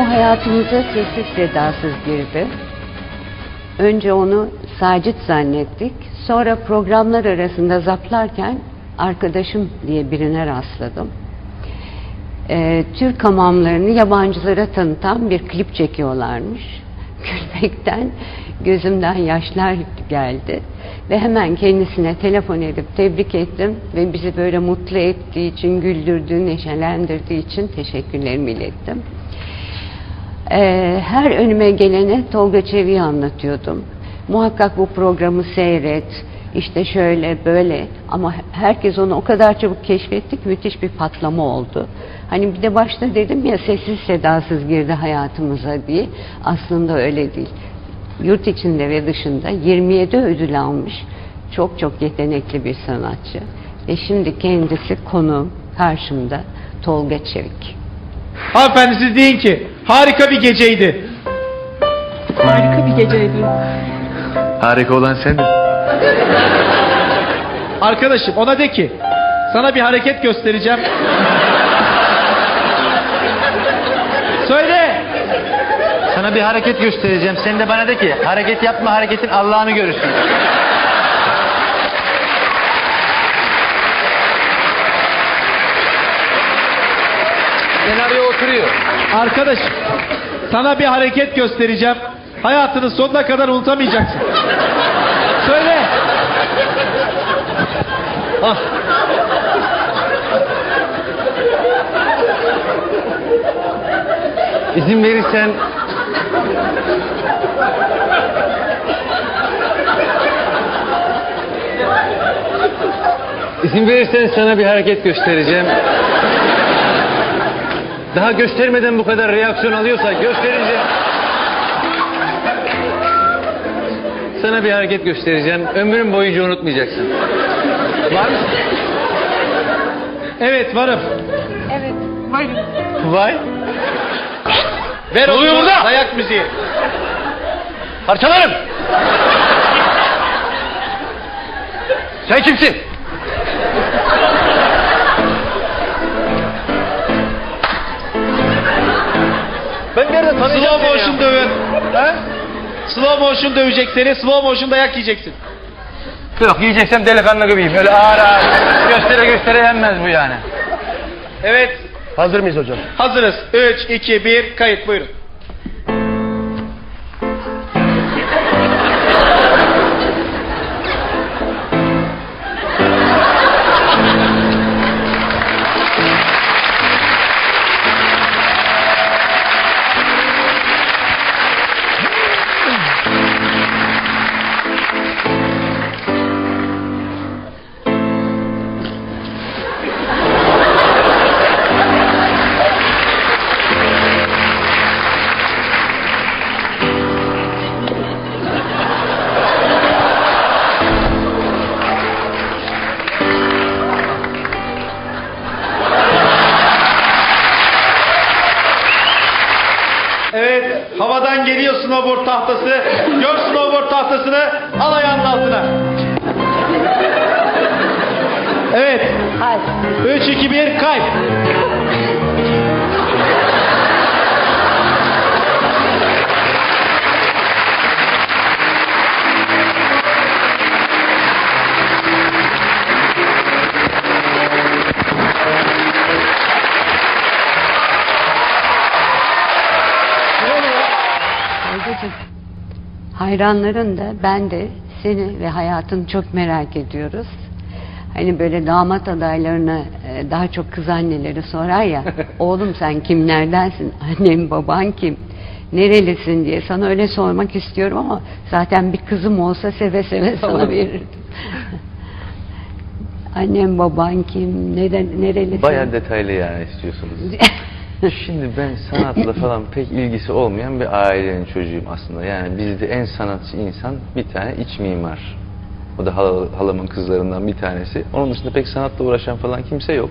hayatımıza sessiz sedasız girdi. Önce onu Sacit zannettik. Sonra programlar arasında zaplarken arkadaşım diye birine rastladım. Ee, Türk hamamlarını yabancılara tanıtan bir klip çekiyorlarmış. Gülmekten gözümden yaşlar geldi. Ve hemen kendisine telefon edip tebrik ettim ve bizi böyle mutlu ettiği için, güldürdüğü, neşelendirdiği için teşekkürlerimi ilettim. Ee, her önüme gelene Tolga Çevik'i anlatıyordum. Muhakkak bu programı seyret, işte şöyle böyle ama herkes onu o kadar çabuk keşfetti ki müthiş bir patlama oldu. Hani bir de başta dedim ya sessiz sedasız girdi hayatımıza diye. Aslında öyle değil. Yurt içinde ve dışında 27 ödül almış çok çok yetenekli bir sanatçı. Ve şimdi kendisi konu karşımda Tolga Çevik. Hanımefendi siz deyin ki harika bir geceydi. Harika bir geceydi. Harika olan sendin. Arkadaşım ona de ki sana bir hareket göstereceğim. Söyle. Sana bir hareket göstereceğim. Sen de bana de ki hareket yapma hareketin Allah'ını görürsün. Oturuyor. Arkadaşım sana bir hareket göstereceğim. Hayatının sonuna kadar unutamayacaksın. Söyle. Ah. İzin verirsen İzin verirsen sana bir hareket göstereceğim. Daha göstermeden bu kadar reaksiyon alıyorsa gösterince sana bir hareket göstereceğim. Ömrün boyunca unutmayacaksın. Var mısın? Evet varım. Evet. Buyurun. Vay. Ver oluyor onu, burada? Dayak müziği. Parçalarım. Sen kimsin? Slow motion dövün. He? Slow motion dövecek seni. Slow motion dayak yiyeceksin. Yok yiyeceksem delikanlı gibiyim. Öyle ağır ağır göstere göstere yenmez bu yani. Evet. Hazır mıyız hocam? Hazırız. 3, 2, 1 kayıt buyurun. Snowboard tahtası. Gör snowboard tahtasını, al ayağının altına. Evet. 3, 2, 1, kayıt. Hayranların da ben de seni ve hayatını çok merak ediyoruz. Hani böyle damat adaylarına e, daha çok kız anneleri sorar ya, oğlum sen kimlerdensin, annem baban kim, nerelisin diye sana öyle sormak istiyorum ama zaten bir kızım olsa seve seve sana verirdim. annem baban kim, neden, nerelisin? Bayağı detaylı yani istiyorsunuz. Şimdi ben sanatla falan pek ilgisi olmayan bir ailenin çocuğuyum aslında. Yani bizde en sanatçı insan bir tane iç mimar. O da hal- halamın kızlarından bir tanesi. Onun dışında pek sanatla uğraşan falan kimse yok.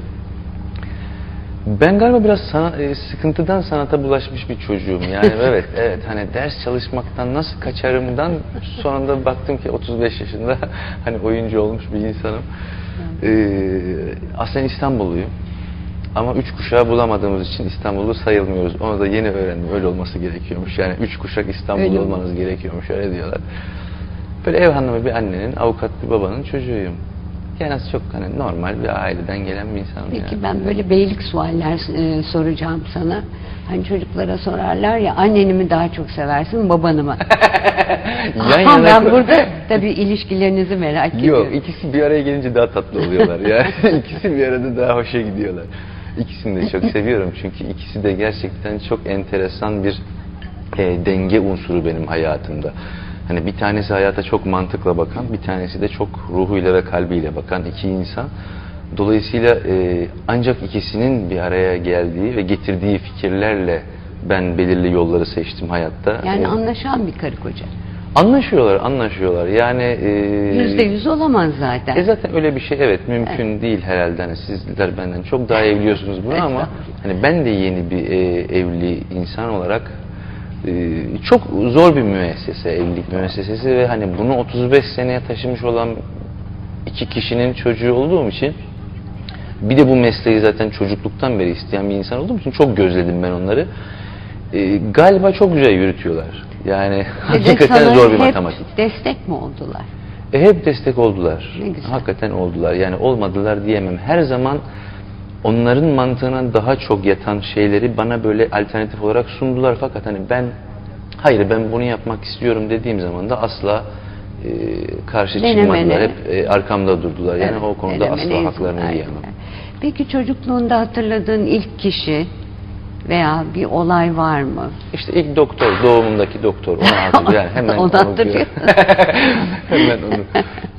Ben galiba biraz sana, e, sıkıntıdan sanata bulaşmış bir çocuğum. Yani evet, evet hani ders çalışmaktan nasıl kaçarımdan sonunda baktım ki 35 yaşında hani oyuncu olmuş bir insanım. Ee, aslen İstanbulluyum. Ama üç kuşağı bulamadığımız için İstanbullu sayılmıyoruz. Onu da yeni öğrendim. Öyle olması gerekiyormuş. Yani üç kuşak mi? olmanız gerekiyormuş. Öyle diyorlar. Böyle ev hanımı bir annenin, avukat bir babanın çocuğuyum. Yani çok hani normal bir aileden gelen bir insanım Peki yani. ben böyle beylik sualler e, soracağım sana. Hani çocuklara sorarlar ya anneni mi daha çok seversin babanı mı? Yan Ama ben yana- burada tabii ilişkilerinizi merak Yok, ediyorum. ikisi bir araya gelince daha tatlı oluyorlar ya. ikisi bir arada daha hoşa gidiyorlar. İkisini de çok seviyorum çünkü ikisi de gerçekten çok enteresan bir e, denge unsuru benim hayatımda. Hani bir tanesi hayata çok mantıkla bakan, bir tanesi de çok ruhuyla ve kalbiyle bakan iki insan. Dolayısıyla e, ancak ikisinin bir araya geldiği ve getirdiği fikirlerle ben belirli yolları seçtim hayatta. Yani E, anlaşan bir karı koca. Anlaşıyorlar, anlaşıyorlar. Yani e, Yüzde yüz olamaz zaten. e zaten öyle bir şey evet mümkün değil herhalde. Hani sizler benden çok daha iyi biliyorsunuz bunu ama hani ben de yeni bir e, evli insan olarak e, çok zor bir müessese, evlilik müessesesi ve hani bunu 35 seneye taşımış olan iki kişinin çocuğu olduğum için bir de bu mesleği zaten çocukluktan beri isteyen bir insan olduğum için çok gözledim ben onları. E, galiba çok güzel yürütüyorlar. Yani hakikaten zor bir hep matematik. destek mi oldular? E, hep destek oldular. Ne güzel. Hakikaten oldular. Yani olmadılar diyemem. Her zaman onların mantığına daha çok yatan şeyleri bana böyle alternatif olarak sundular. Fakat hani ben hayır ben bunu yapmak istiyorum dediğim zaman da asla e, karşı Denemene. çıkmadılar. Hep e, arkamda durdular. Yani Evet, o konuda denemene izin asla haklarını verdiler. yiyemem. Peki çocukluğunda hatırladığın ilk kişi veya bir olay var mı? İşte ilk doktor, doğumundaki doktor. Onu. Yani hemen hatırlıyor. hemen onu.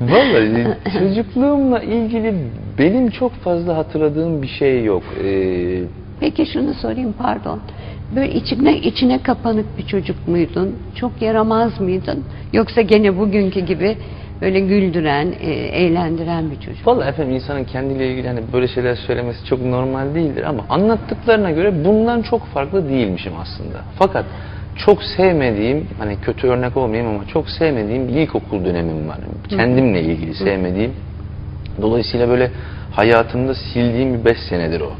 Vallahi çocukluğumla ilgili benim çok fazla hatırladığım bir şey yok. Ee, Peki şunu sorayım pardon. Böyle içine içine kapanık bir çocuk muydun? Çok yaramaz mıydın? Yoksa gene bugünkü gibi böyle güldüren, e, eğlendiren bir çocuk? Vallahi efendim insanın kendiyle ilgili hani böyle şeyler söylemesi çok normal değildir ama anlattıklarına göre bundan çok farklı değilmişim aslında. Fakat çok sevmediğim, hani kötü örnek olmayayım ama çok sevmediğim bir ilkokul dönemim var. Kendimle ilgili sevmediğim. Dolayısıyla böyle hayatımda sildiğim bir beş senedir o.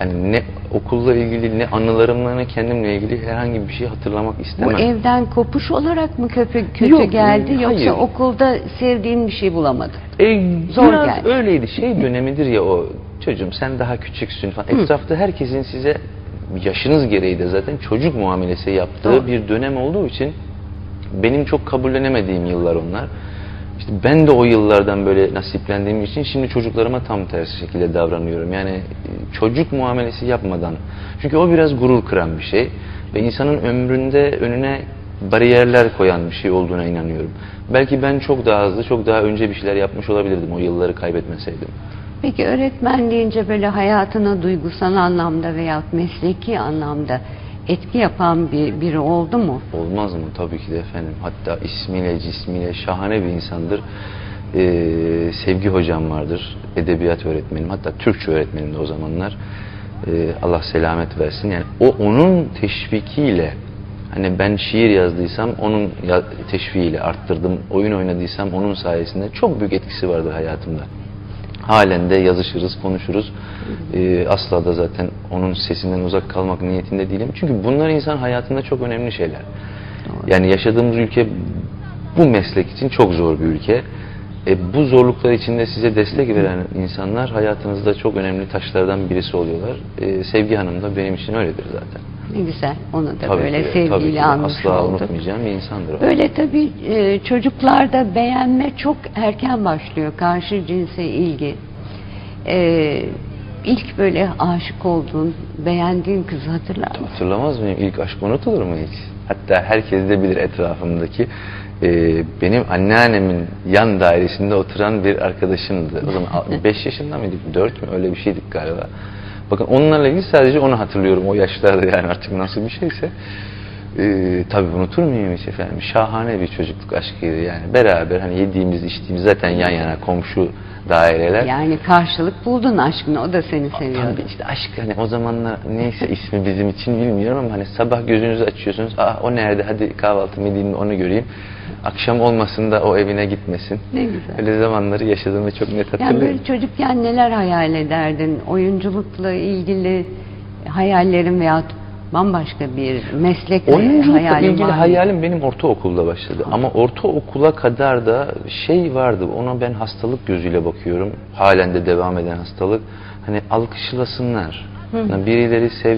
Hani ne okulla ilgili ne anılarımla ne kendimle ilgili herhangi bir şey hatırlamak Bu istemem. evden kopuş olarak mı kötü, kötü Yok, geldi hayır. yoksa okulda sevdiğin bir şey bulamadın? E, Zor biraz geldi. öyleydi. Şey dönemidir ya o çocuğum sen daha küçüksün falan. Etrafta herkesin size yaşınız gereği de zaten çocuk muamelesi yaptığı Doğru. bir dönem olduğu için benim çok kabullenemediğim yıllar onlar. İşte ben de o yıllardan böyle nasiplendiğim için şimdi çocuklarıma tam tersi şekilde davranıyorum. Yani e, çocuk muamelesi yapmadan. Çünkü o biraz gurur kıran bir şey ve insanın ömründe önüne bariyerler koyan bir şey olduğuna inanıyorum. Belki ben çok daha hızlı, çok daha önce bir şeyler yapmış olabilirdim o yılları kaybetmeseydim. Peki öğretmen deyince böyle hayatına duygusal anlamda veya mesleki anlamda etki yapan bir biri oldu mu? Olmaz mı? Tabii ki de efendim. Hatta ismiyle, cismiyle şahane bir insandır. Ee, Sevgi hocam vardır. Edebiyat öğretmenim. Hatta Türkçe öğretmenim de o zamanlar. Ee, Allah selamet versin. Yani o onun teşvikiyle hani ben şiir yazdıysam onun teşviğiyle arttırdım. Oyun oynadıysam onun sayesinde çok büyük etkisi vardır hayatımda. Halen de yazışırız, konuşuruz. Ee, asla da zaten onun sesinden uzak kalmak niyetinde değilim. Çünkü bunlar insan hayatında çok önemli şeyler. Yani yaşadığımız ülke bu meslek için çok zor bir ülke. E, bu zorluklar içinde size destek veren insanlar hayatınızda çok önemli taşlardan birisi oluyorlar. E, Sevgi Hanım da benim için öyledir zaten. Ne güzel. Onu da Tabii böyle ki de, tabii ki sevgiyle anmış Asla olduk. unutmayacağım bir insandır o. Böyle tabii e, çocuklarda beğenme çok erken başlıyor. Karşı cinse ilgi. E, ilk böyle aşık olduğun, beğendiğin kızı hatırlar mısın? Hatırlamaz mıyım? İlk aşk unutulur mu hiç? Hatta herkes de bilir etrafımdaki. Ee, benim anneannemin yan dairesinde oturan bir arkadaşımdı. O zaman 5 yaşında mıydık? 4 mü? Öyle bir şeydik galiba. Bakın onlarla ilgili sadece onu hatırlıyorum. O yaşlarda yani artık nasıl bir şeyse. Ee, tabii unutur muyum hiç efendim? Şahane bir çocukluk aşkıydı yani. Beraber hani yediğimiz içtiğimiz zaten yan yana komşu daireler. Yani karşılık buldun aşkını. O da seni seviyordu. Tabii işte aşk hani o zamanlar neyse ismi bizim için bilmiyorum ama hani sabah gözünüzü açıyorsunuz. Aa o nerede hadi kahvaltı edeyim onu göreyim. Akşam olmasın da o evine gitmesin. Ne güzel. Öyle zamanları yaşadığımı çok net Yani hatırlıyorum. böyle çocukken neler hayal ederdin? Oyunculukla ilgili hayallerin veyahut bambaşka bir meslekle Oyunculukla ilgili var hayalim benim ortaokulda başladı. Ama ortaokula kadar da şey vardı. Ona ben hastalık gözüyle bakıyorum. Halen de devam eden hastalık. Hani alkışlasınlar. Yani birileri sev